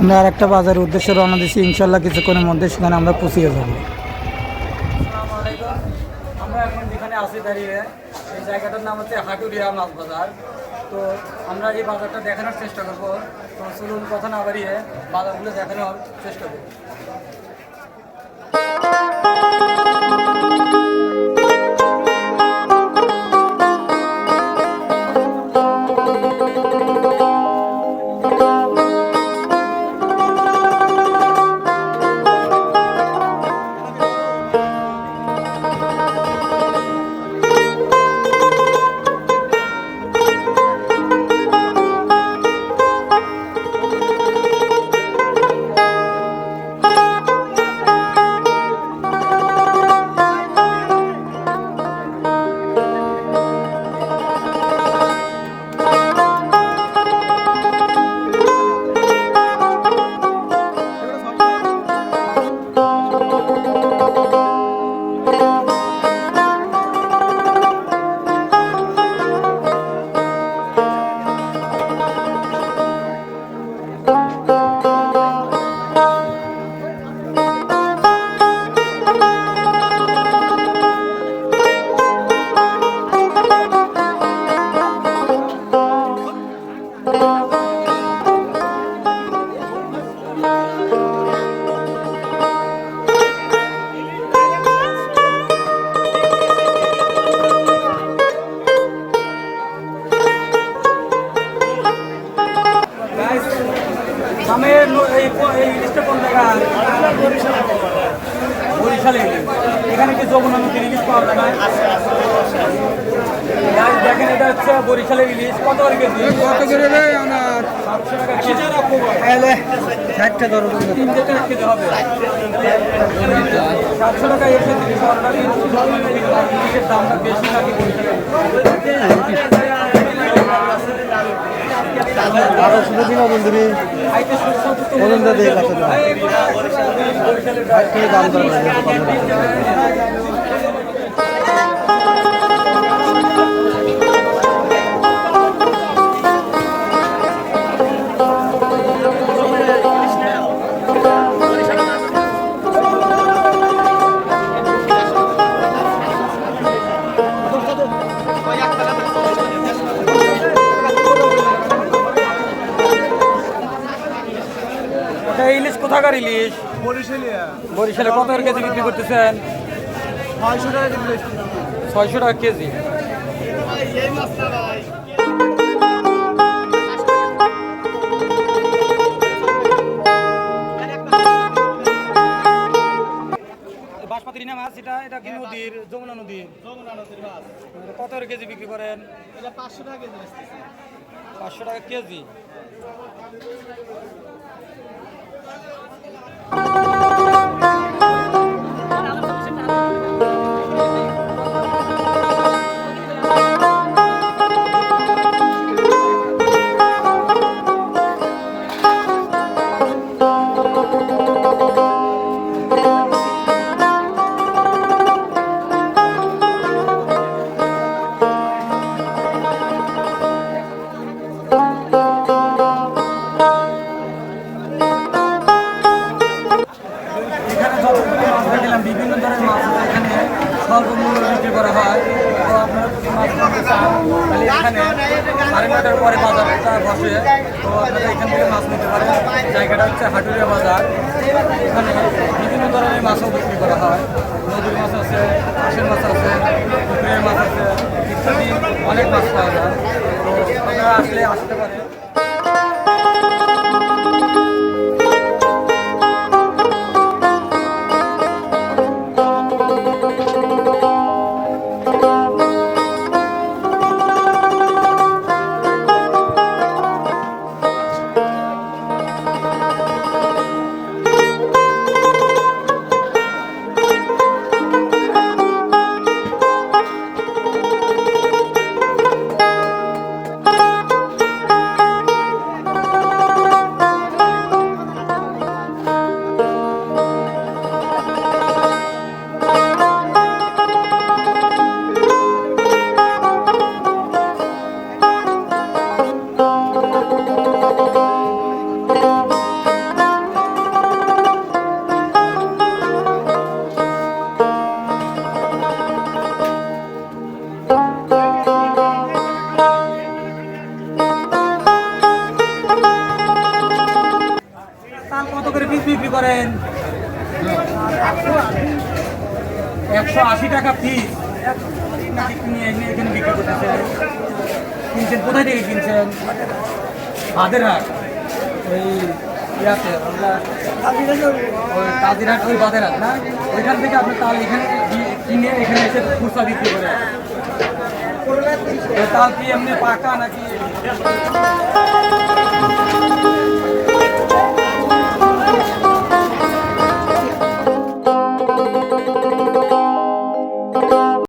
আমরা আর একটা বাজারের উদ্দেশ্যে রওনা দিচ্ছি ইনশাল্লাহ কিছুক্ষণের মধ্যে সেখানে আমরা পৌঁছিয়ে যাব। আমরা এখন যেখানে আছি দাঁড়িয়ে, এই জায়গাটার নাম হচ্ছে হাটুরিয়া মাছ বাজার। তো আমরা এই বাজারটা দেখানোর চেষ্টা করব, তো চলুন কথা না বাড়িয়ে বাজারগুলো দেখানোর চেষ্টা করব বরিশালে। এখানে কি যমুনা নদীর ইলিশ পাওয়া যায় না। দেখেন এটা হচ্ছে বরিশালের ইলিশ। কত করে কেজি? কত করে সাতশো টাকা কেজি। ষাটটা ধরো তিন থেকে কেজি হবে। সাতশো টাকা তিরিশ দামটা বেশি আরও শুধু দিন বন্ধুরি বলুন দাদা কাছে থেকে দাম এটা ইলিশ কোথাকার ইলিশ? বরিশালে কত কেজি বিক্রি করতেছেন? ছয়শো টাকা কেজি বাসপাতি না মাছ এটা? এটা কি নদীর? যমুনা নদীর? কত কেজি বিক্রি করেন? এটা পাঁচশো টাকা কেজি পাঁচশো টাকা কেজি। এখানে স্বল্প মূল্য বিক্রি করা হয়। তো আপনারা মাছ কিনতে চান এখানে সাড়ে নটার পরে বাজারটা বসে। তো আপনারা এখান থেকে মাছ নিতে পারেন। জায়গাটা হচ্ছে হাটুরিয়া বাজার। এখানে বিভিন্ন ধরনের মাছও বিক্রি করা হয়। নদীর মাছ আছে, হাঁসের মাছ আছে পুকুরের মাছ আছে, ইত্যাদি অনেক মাছ পাওয়া যায়। তো আপনারা আসলে আসতে পারেন। কত করে পিস বিক্রি করেন? একশো আশি টাকা পিস। এখানে বিক্রি করতেছে। কিনছেন, কোথায় থেকে কিনছেন? বাদেরহাট। এই ইয়াতে কাজিরহাট, ওই বাদেরহাট না? ওইখান থেকে আপনি তাল এখানে কিনে এখানে এসে খুচরা বিক্রি করে ওই তাল কি এমনি পাকা নাকি